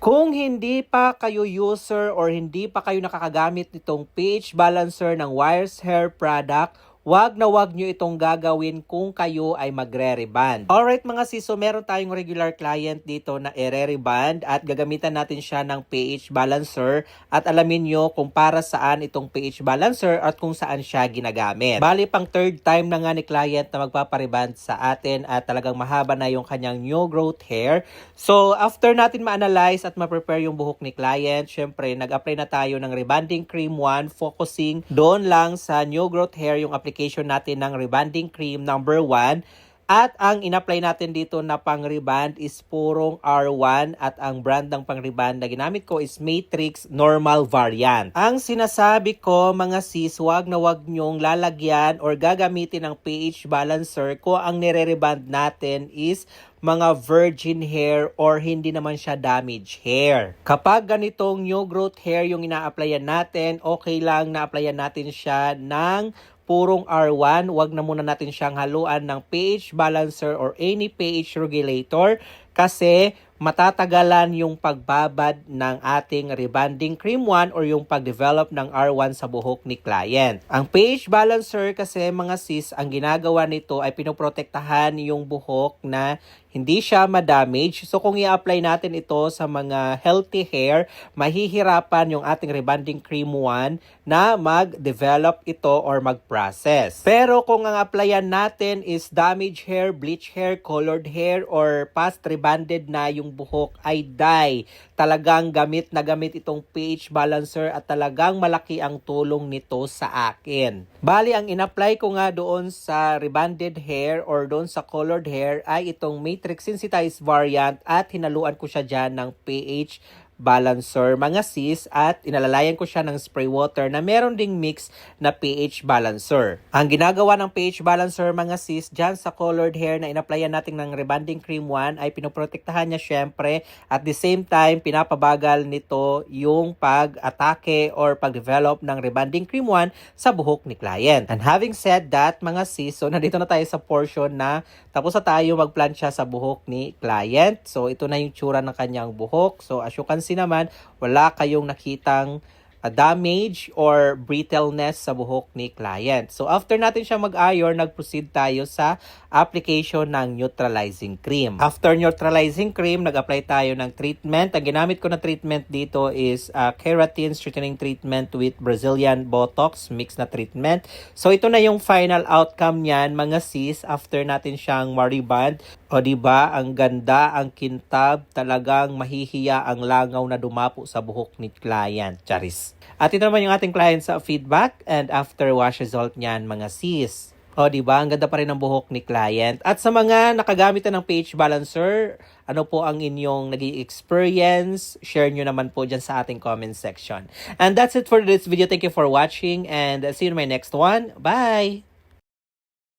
Kung hindi pa kayo user or hindi pa kayo nakakagamit nitong pH balancer ng Wires Hair product, wag na wag nyo itong gagawin kung kayo ay magre-reband. Alright mga sis, so meron tayong regular client dito na ere-reband at gagamitan natin siya ng pH balancer at alamin nyo kung para saan itong pH balancer at kung saan siya ginagamit. Bali pang third time na nga ni client na magpapareband sa atin at talagang mahaba na yung kanyang new growth hair. So after natin ma-analyze at ma-prepare yung buhok ni client, syempre nag-apply na tayo ng rebanding cream 1 focusing doon lang sa new growth hair yung application natin ng rebanding cream number 1 at ang in-apply natin dito na pang-reband is purong R1 at ang brand ng pang-reband na ginamit ko is Matrix Normal Variant. Ang sinasabi ko mga sis, wag na wag nyong lalagyan or gagamitin ng pH balancer ko ang nire-reband natin is mga virgin hair or hindi naman siya damaged hair. Kapag ganitong new growth hair yung ina-applyan natin, okay lang na applyan natin siya ng purong R1, wag na muna natin siyang haluan ng pH balancer or any pH regulator kasi matatagalan yung pagbabad ng ating rebanding cream 1 or yung pag-develop ng R1 sa buhok ni client. Ang pH balancer kasi mga sis, ang ginagawa nito ay pinoprotektahan yung buhok na hindi siya ma-damage. So kung i-apply natin ito sa mga healthy hair, mahihirapan yung ating rebanding cream 1 na mag-develop ito or mag-process. Pero kung ang applyan natin is damaged hair, bleach hair, colored hair, or past rebanded na yung buhok ay dye, talagang gamit na gamit itong pH balancer at talagang malaki ang tulong nito sa akin. Bali, ang in-apply ko nga doon sa rebanded hair or doon sa colored hair ay itong matrix sensitized variant at hinaluan ko siya dyan ng pH balancer mga sis at inalalayan ko siya ng spray water na meron ding mix na pH balancer. Ang ginagawa ng pH balancer mga sis dyan sa colored hair na inapplyan natin ng rebanding cream 1 ay pinoprotektahan niya syempre at the same time pinapabagal nito yung pag-atake or pag-develop ng rebanding cream 1 sa buhok ni client. And having said that mga sis, so nandito na tayo sa portion na tapos na tayo magplansya sa buhok ni client. So ito na yung tsura ng kanyang buhok. So as you can see naman, wala kayong nakitang uh, damage or brittleness sa buhok ni client. So after natin siya mag-iron, nag-proceed tayo sa application ng neutralizing cream. After neutralizing cream, nag-apply tayo ng treatment. Ang ginamit ko na treatment dito is uh, keratin strengthening treatment with Brazilian Botox mix na treatment. So ito na yung final outcome niyan mga sis after natin siyang mariband. O di ba ang ganda, ang kintab, talagang mahihiya ang langaw na dumapo sa buhok ni client. Charis. At ito naman yung ating client sa feedback and after wash result niyan mga sis. O, di ba? Ang ganda pa rin ng buhok ni client. At sa mga nakagamit na ng pH balancer, ano po ang inyong naging experience? Share nyo naman po dyan sa ating comment section. And that's it for this video. Thank you for watching and see you in my next one. Bye!